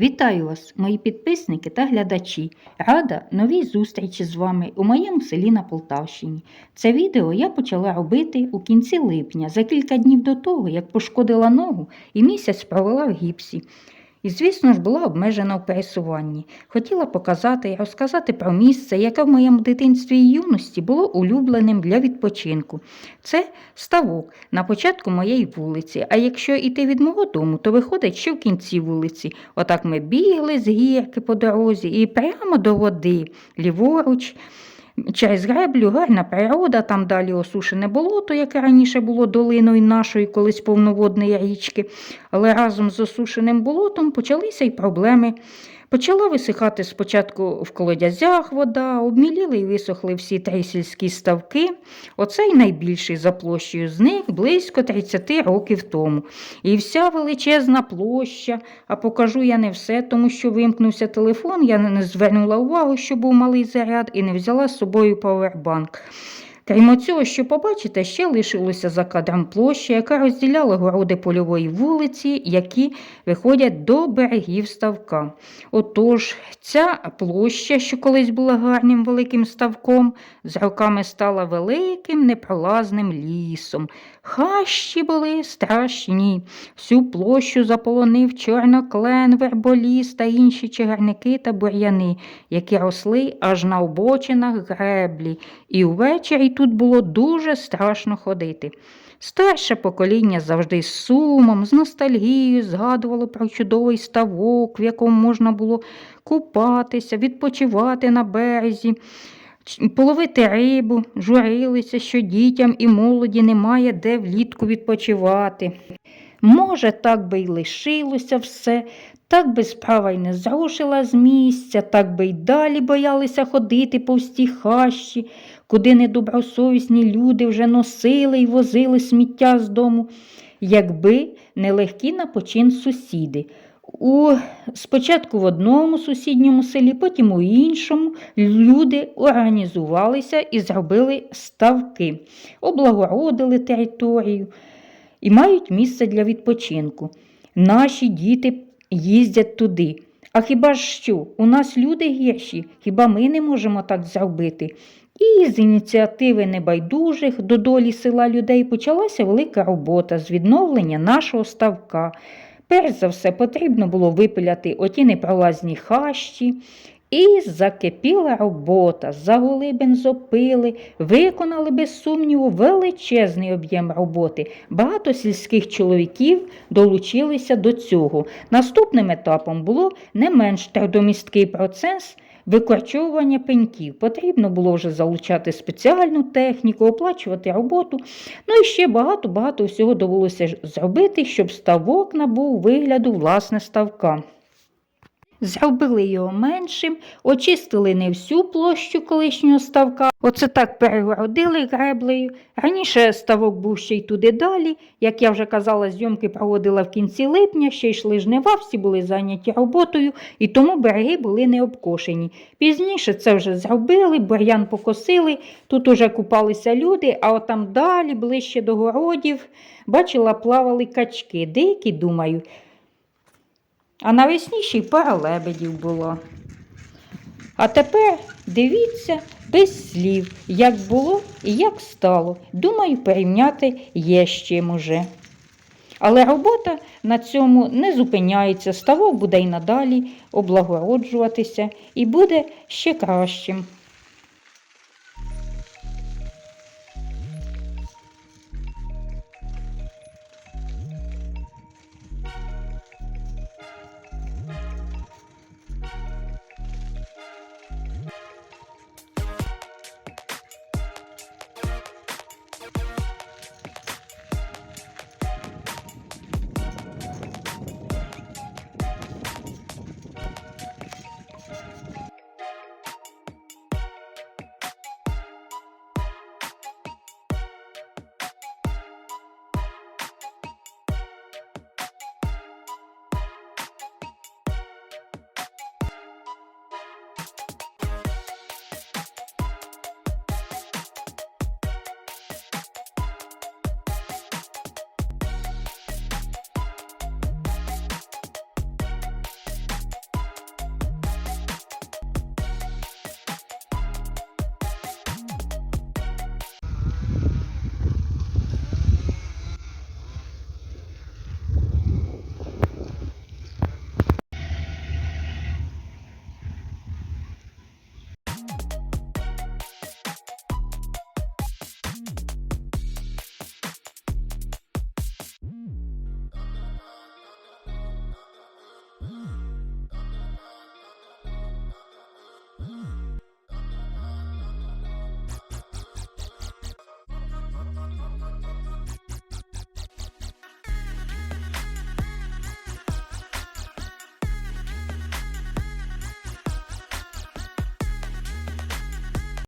Вітаю вас, мої підписники та глядачі. Рада новій зустрічі з вами у моєму селі на Полтавщині. Це відео я почала робити у кінці липня, за кілька днів до того, як пошкодила ногу і місяць провела в гіпсі. І, звісно ж, була обмежена в пересуванні. Хотіла показати розказати про місце, яке в моєму дитинстві і юності було улюбленим для відпочинку. Це ставок на початку моєї вулиці. А якщо йти від мого дому, то виходить ще в кінці вулиці. Отак ми бігли з гірки по дорозі і прямо до води, ліворуч. Через греблю гарна природа, там далі осушене болото, яке раніше було долиною нашої колись повноводної річки. Але разом з осушеним болотом почалися й проблеми. Почала висихати спочатку в колодязях вода, обміліли і висохли всі три сільські ставки. Оцей найбільший за площею з них близько 30 років тому. І вся величезна площа, а покажу я не все, тому що вимкнувся телефон, я не звернула увагу, що був малий заряд, і не взяла з собою павербанк. Крім цього, що побачите, ще лишилося за кадром площа, яка розділяла городи польової вулиці, які виходять до берегів ставка. Отож, ця площа, що колись була гарним великим ставком, з роками стала великим непролазним лісом. Хащі були страшні. Всю площу заполонив чорноклен, верболіс та інші чагарники та бур'яни, які росли аж на обочинах греблі, і ввечері тут було дуже страшно ходити. Старше покоління завжди з сумом, з ностальгією згадувало про чудовий ставок, в якому можна було купатися, відпочивати на березі, половити рибу, журилися, що дітям і молоді немає де влітку відпочивати. Може, так би й лишилося все, так би справа й не зрушила з місця, так би й далі боялися ходити повсті хащі, куди недобросовісні люди вже носили й возили сміття з дому, якби не легкі на почин сусіди. У, спочатку в одному сусідньому селі, потім у іншому люди організувалися і зробили ставки, облагородили територію і мають місце для відпочинку. Наші діти їздять туди. А хіба ж що? У нас люди гірші, хіба ми не можемо так зробити? І з ініціативи небайдужих до долі села людей почалася велика робота з відновлення нашого ставка. Перш за все потрібно було випиляти оті непролазні хащі. І закипіла робота, загули бензопили, виконали без сумніву величезний об'єм роботи. Багато сільських чоловіків долучилися до цього. Наступним етапом було не менш трудомісткий процес викорчовування пеньків. Потрібно було вже залучати спеціальну техніку, оплачувати роботу. Ну і ще багато-багато всього довелося зробити, щоб ставок набув вигляду власне ставка. Зробили його меншим, очистили не всю площу колишнього ставка. Оце так перегородили греблею. Раніше ставок був ще й туди далі. Як я вже казала, зйомки проводила в кінці липня, ще йшли жнива, всі були зайняті роботою, і тому береги були не обкошені. Пізніше це вже зробили, бур'ян покосили, тут уже купалися люди, а отам далі, ближче до городів, бачила, плавали качки. Деякі, думаю, а навесні ще й пара лебедів було. А тепер дивіться без слів, як було і як стало. Думаю, порівняти є з чим уже. Але робота на цьому не зупиняється. Ставок буде й надалі облагороджуватися і буде ще кращим.